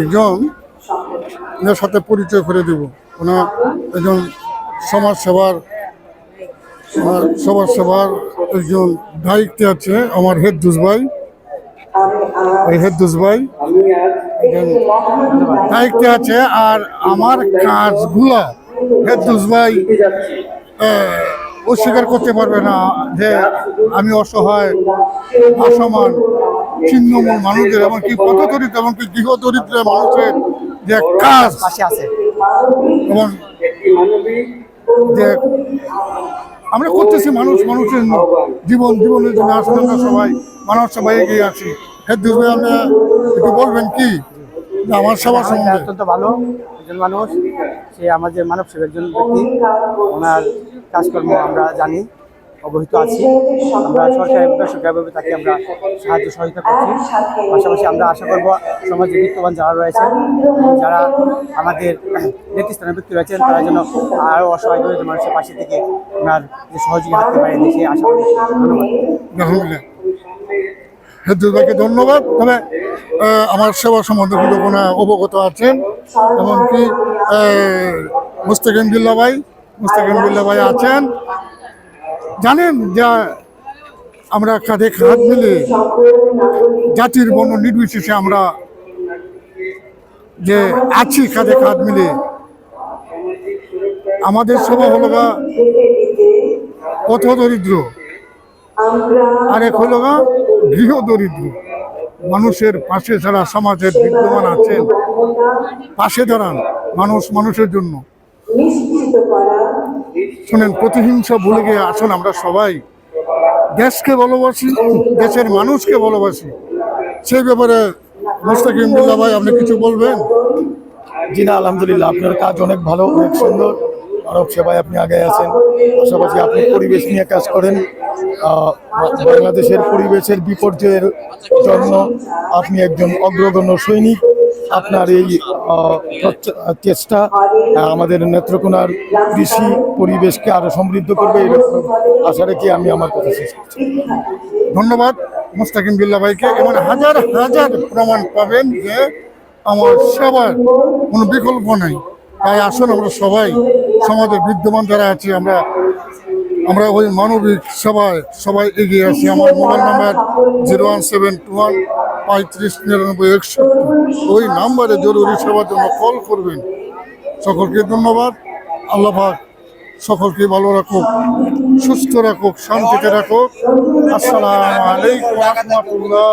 একজন এর সাথে পরিচয় করে দেব। ওনার একজন সমাজ সেবার আমার সমাজ সেবার একজন দায়িত্বে আছে, আমার হেদ্দুস ভাই। এই হেদ্দুস ভাই একজন দায়িত্বে আছে আর আমার কাজগুলা হেদ্দুস ভাই অস্বীকার করতে পারবে না যে আমি অসহায়, অসমান। ছিন্নমূল মানুষদের এমনকি পথ দরিদ্র এমনকি গৃহ দরিদ্র মানুষের যে কাজ আছে। এবং যে আমরা করতেছি মানুষ মানুষের জীবন জীবনের জন্য আসলে আমরা সবাই মানব সবাই এগিয়ে আছি। হেদ্দুস ভাই আমরা একটু বলবেন কি? আমার সবার সে সম্বন্ধে। অত্যন্ত ভালো একজন মানুষ সে আমাদের মানব সেবার একজন ব্যক্তি। ওনার কাজকর্ম আমরা জানি। অবহিত আছি। আমরা সরকারি বেসরকারিভাবে তাকে আমরা সাহায্য সহযোগিতা করছি। পাশাপাশি আমরা আশা করব সমাজে বিত্তবান যারা রয়েছেন যারা আমাদের নেতৃস্থানীয় ব্যক্তি রয়েছেন, তারা যেন আরও অসহায় দরিদ্র মানুষের পাশে থেকে ওনার যে সহযোগী হাতে পারে সে আশা করি ধন্যবাদ। আলহামদুলিল্লাহ। হেদ্দুস ভাইকে ধন্যবাদ। তবে আমার সেবা সম্বন্ধে কিন্তু কোনো অবগত আছেন, এমনকি মুস্তাকিম বিল্লা ভাই, মুস্তাকিম বিল্লা ভাই আছেন। জানেন যে আমরা কাঁধে খাত মিলে জাতির বর্ণ নির্বিশেষে আমরা যে আছি কাঁধে খাত মিলে, আমাদের সভা হলো গা পথ দরিদ্র আর এক হলো গা গৃহ দরিদ্র মানুষের পাশে যারা সমাজের বিদ্যমান আছেন, পাশে দাঁড়ান মানুষ মানুষের জন্য। শোনেন, প্রতিহিংসা ভুলে গিয়ে আসুন আমরা সবাই। দেশকে ভালোবাসি, দেশের মানুষকে ভালোবাসি। সেই ব্যাপারে মুস্তাকিম বিল্লা ভাই আপনি কিছু বলবেন? জি না, আলহামদুলিল্লাহ, আপনার কাজ অনেক ভালো, অনেক সুন্দর। মানব সেবায় আপনি আগে আছেন। পাশাপাশি আপনি পরিবেশ নিয়ে কাজ করেন। বাংলাদেশের পরিবেশের বিপর্যয়ের জন্য আপনি একজন অগ্রগণ্য সৈনিক। আপনার এই চেষ্টা আমাদের নেত্রকোনার কৃষি পরিবেশকে আরও সমৃদ্ধ করবে এরকম আশা রেখে আমি আমার কথা শেষ করছি। ধন্যবাদ মুস্তাকিম বিল্লা ভাইকে। এবং হাজার হাজার প্রমাণ পাবেন যে আমার সেবার কোনো বিকল্প নাই। তাই আসুন আমরা সবাই, সমাজের বিদ্যমান যারা আছি, আমরা আমরা ওই মানবিক সেবায় সবাই এগিয়ে আছি। আমার mobile number zero one seven two one পঁয়ত্রিশ, নিরানব্বই একশো ওই নাম্বারে জরুরি সেবার জন্য কল করবেন। সকলকে ধন্যবাদ। আল্লাহফাক সকলকে ভালো রাখুক, সুস্থ রাখুক, শান্তিতে রাখুক। আসসালামু আলাইকুম রহমতুল্লাহ